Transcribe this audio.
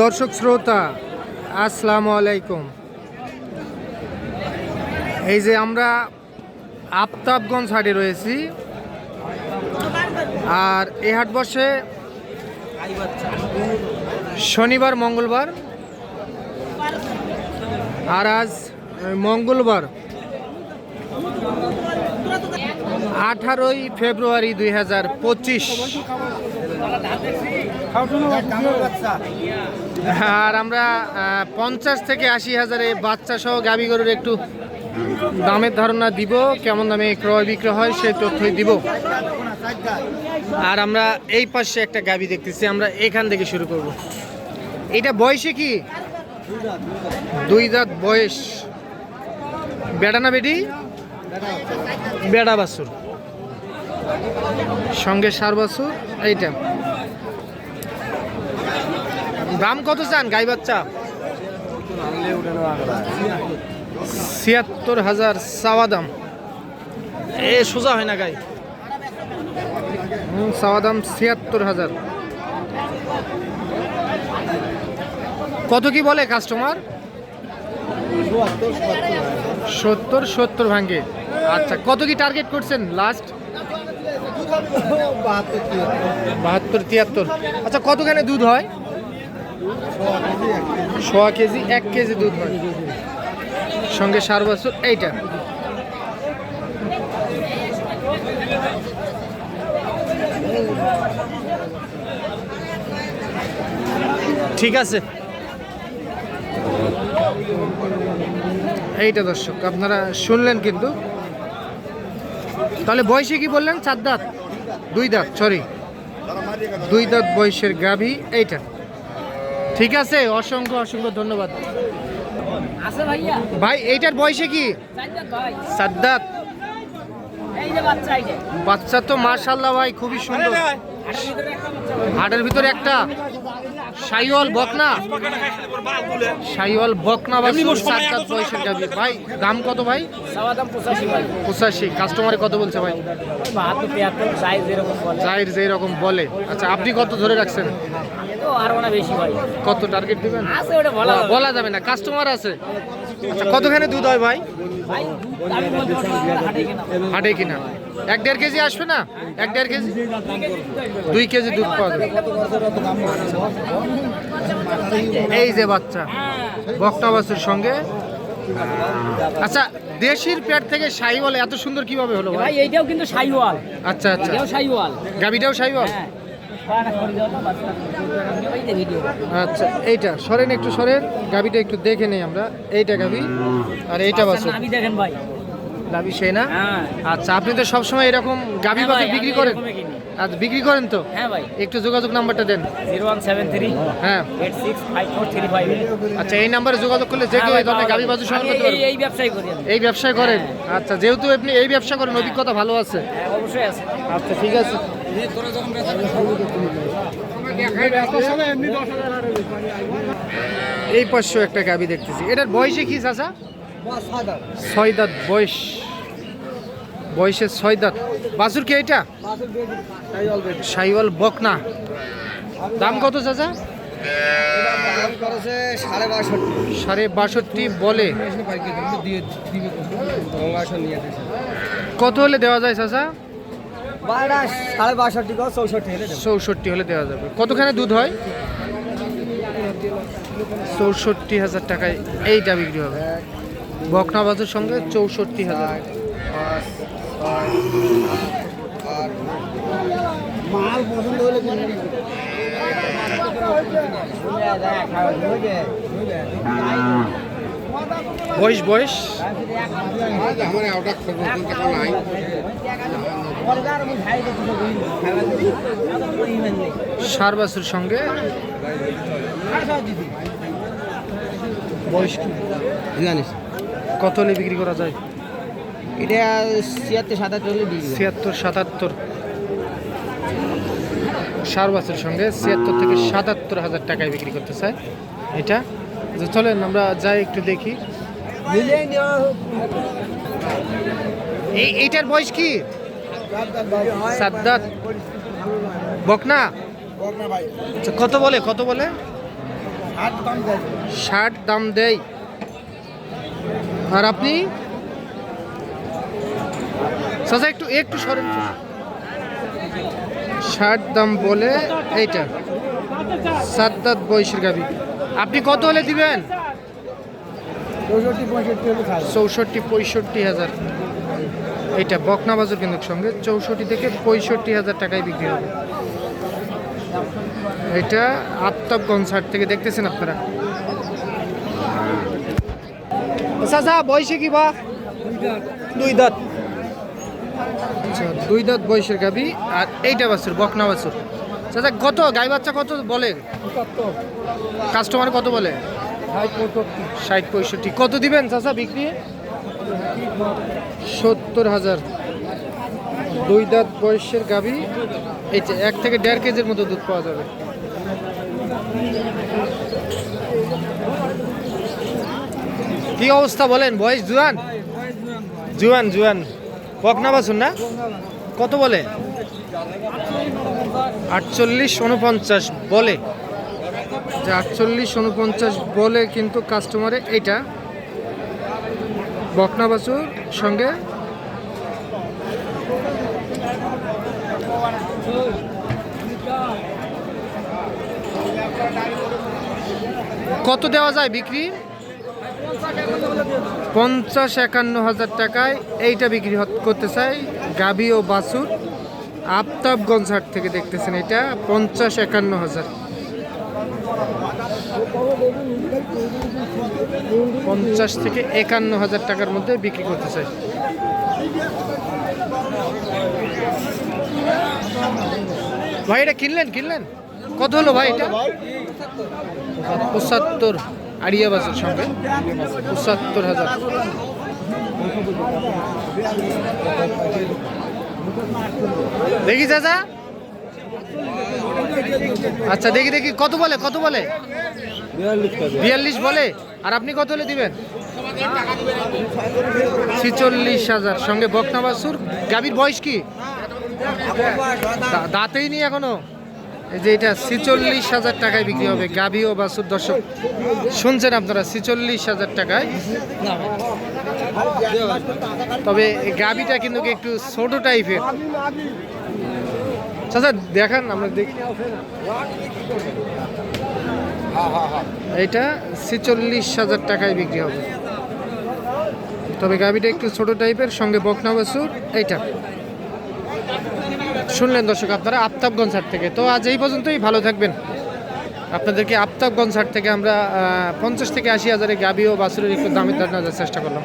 দর্শক শ্রোতা, আসসালামু আলাইকুম। এই যে আমরা আফতাবগঞ্জ হাটে রয়েছি। আর এই হাট বসে শনিবার, মঙ্গলবার। আর আজ মঙ্গলবার, আঠারোই ফেব্রুয়ারি দুই হাজার পঁচিশ। আর আমরা পঞ্চাশ থেকে আশি হাজারে বাচ্চা সহ গাবি গরুর একটু দামের ধারণা দিব, কেমন দামে ক্রয় বিক্রয় হয় সেই তথ্যই দিব। আর আমরা এই পাশে একটা গাবি দেখতেছি, আমরা এখান থেকে শুরু করব। এটা বয়সে কি? দুই দাঁত বয়স। বেড়া না বেটি? বেড়া বাছুর। সঙ্গে সার বাছুর, এইটা। দাম কত চান গাই বাচ্চা? ছিয়াত্তর হাজার চাওয়া দাম। এ সোজা হয় না গাই। চাওয়া দাম ছিয়াত্তর হাজার। কত কি বলে কাস্টমার সত্তর সত্তর ভাঙ্গে। আচ্ছা কত কি টার্গেট করছেন লাস্ট বাহাত্তর তিয়াত্তর। আচ্ছা কতখানে দুধ হয়? সোয়া কেজি, এক কেজি দুধ হয়। সঙ্গে সার বছর এইটা। ঠিক আছে। এইটা দর্শক, আপনারা শুনলেন কিন্তু। তাহলে বয়সে কি বললেন? চার দাঁত? দুই দাঁত সরি দুই দাঁত বয়সের গাভী, এইটা। ঠিক আছে অসংখ্য অসংখ্য ধন্যবাদ। ভাই এইটার বয়সে কি? চাইজাত ভাই। চার দাঁত এই বাচ্চা তো মার্শাল্লাহ ভাই খুবই সুন্দর। হাটের ভিতরে একটা সাইওয়াল বকনা। সাইওয়াল বকনা বা চার দাঁত বয়সের গাভী। ভাই দাম কত ভাই? পঁচাশি কাস্টমারে কত বলছে ভাই? বাহাত্তর তিয়াত্তর সাইজ এরকম বলে। জাহির যে রকম বলে। আচ্ছা আপনি কত ধরে রাখছেন? তো না বেশি ভাই। কত টার্গেট দিবেন? আছে ওটা বলা। বলা যাবে না কাস্টমার আছে। আচ্ছা কতখানে দুধ হয় ভাই? পারব হাটে কিনা। এক দেড় কেজি আসবে না? এক দেড় কেজি? দুই কেজি দুধ পাওয়া যাবে। এই যে বাচ্চা বকটা বাচ্চার সঙ্গে। আচ্ছা দেশির পেট থেকে শাহি এত সুন্দর কীভাবে হলো ভাই? এইটাও কিন্তু সাইওয়াল আচ্ছা আচ্ছা। সাইওয়াল গাবিটাও শাহি আচ্ছা এইটা সরেন একটু সরেন গাবিটা একটু দেখে নেই আমরা। এইটা গাবি আর এইটা বাছুর। আমি দেখেন ভাই। গাবি সেই না? হ্যাঁ। আচ্ছা আপনি তো সবসময় এরকম গাবি হ্যাঁ বিক্রি করেন? কিনি। আচ্ছা বিক্রি করেন তো? হ্যাঁ ভাই। একটু যোগাযোগ নাম্বারটা দেন। জিরো ওয়ান সেভেন থ্রি হ্যাঁ। Eight six five four three five. আচ্ছা এই নাম্বারে যোগাযোগ করলে যে কেউ এই ধরনের গাবি সংগ্রহ করতে পারবে। এই ব্যবসায় করি এই ব্যবসা করেন? আচ্ছা যেহেতু আপনি এই ব্যবসা করেন অভিজ্ঞতা ভালো আছে। হ্যাঁ, অবশ্যই আছে। আচ্ছা ঠিক আছে। এই পাঁচশো একটা গাবি দেখতেছি। এটার বয়সে কি চাচা? ছয় দাঁত বয়স। বয়সে ছয় দাঁত। বাছুর কি এটা সাইওয়াল বকনা। দাম কত চাচা? সাড়ে বাষট্টি বলে। কত হলে দেওয়া যায় বারোটা সাড়ে বাষট্টি কর চৌষট্টি হলে চৌষট্টি হলে দেওয়া যাবে কতখানে দুধ হয় চৌষট্টি হাজার টাকায় এইটা বিক্রি হবে বকনা বাছুর সঙ্গে চৌষট্টি হাজার মাল পছন্দ হলে বয়স বয়স? সার বাছুর সঙ্গে? বয়স জানিস কত হলে বিক্রি করা যায়? এটা ছিয়াত্তর, সাতাত্তর। ছিয়াত্তর সাতাত্তর সার বাছুর সঙ্গে ছিয়াত্তর থেকে সাতাত্তর হাজার টাকায় বিক্রি করতে চায়। এটা? চলেন, আমরা যাই একটু দেখি। এই এইটার বয়স কি? সাদ্দাত। বকনা? আচ্ছা কত বলে কত বলে? ষাট দাম দেয়। আর আপনি? একটু একটু সরেন। ষাট দাম বলে এইটা। সাত দাঁত বয়সের গাবি আপনি কত হলে দিবেন? চৌষট্টি পঁয়ষট্টি হাজার। এইটা বকনা বাজার কিন্তু সঙ্গে চৌষট্টি থেকে পঁয়ষট্টি হাজার টাকায় বিক্রি হবে। এটা আফতাবগঞ্জ হাট থেকে দেখতেছেন আপনারা? চাচা বয়সে কি বা? দুই দাঁত। আচ্ছা দুই দাঁত বয়সের গাবি আর এইটা বাছুর বকনা বাছুর। চাচা কত? গাই বাচ্চা কত বলে? কাস্টমার কত বলে? ষাট পঁয়ষট্টি। কত দিবেন চাচা বিক্রি? সত্তর হাজার। দুই দাঁত বয়সের গাভী। এই যে এক থেকে দেড় কেজির মতো দুধ পাওয়া যাবে। কি অবস্থা বলেন? বয়স জুয়ান? জুয়ান জুয়ান। বকনা বাসুন না? কত বলে? আটচল্লিশ উনপঞ্চাশ বলে। যে আটচল্লিশ উনপঞ্চাশ বলে কিন্তু কাস্টমারে এইটা বকনা বাছুর সঙ্গে কত দেওয়া যায় বিক্রি? পঞ্চাশ একান্ন হাজার টাকায় এইটা বিক্রি করতে চাই গাবি ও বাছুর। আফতাবগঞ্জ হাট থেকে দেখতেছেন এটা, পঞ্চাশ একান্ন হাজার। পঞ্চাশ থেকে একান্ন হাজার টাকার মধ্যে বিক্রি করতে চাই। ভাই, এটা কিনলেন কিনলেন? কত হলো ভাই এটা? পঁচাত্তর আড়িয়া বাসের সঙ্গে। পঁচাত্তর হাজার। দেখি, চাচা। আচ্ছা দেখি দেখি কত বলে কত বলে? বিয়াল্লিশ বলে? আর আপনি কত হলে দিবেন? ছিচল্লিশ হাজার। সঙ্গে বকনা বাসুর। গাভীর বয়স কি? দাঁতেই নি এখনও? এই যে এটা ছিচল্লিশ হাজার টাকায় বিক্রি হবে। গাভী ও বাসুর দর্শক শুনছেন আপনারা ছিচল্লিশ হাজার টাকায়। তবে এই গাভীটা কিন্তু একটু ছোট টাইপের চাচা, দেখান, আমরা দেখি। এইটা ছিচল্লিশ হাজার টাকায় বিক্রি হবে। তবে গাভীটা একটু ছোট টাইপের, সঙ্গে বকনা এইটা। শুনলেন দর্শক আপনারা, আফতাবগঞ্জ হাট থেকে। তো আজ এই পর্যন্তই, ভালো থাকবেন। আপনাদেরকে আফতাবগঞ্জ হাট থেকে আমরা পঞ্চাশ থেকে আশি হাজারে গাভী ও বাছুরের একটু দামের দেওয়ার চেষ্টা করলাম।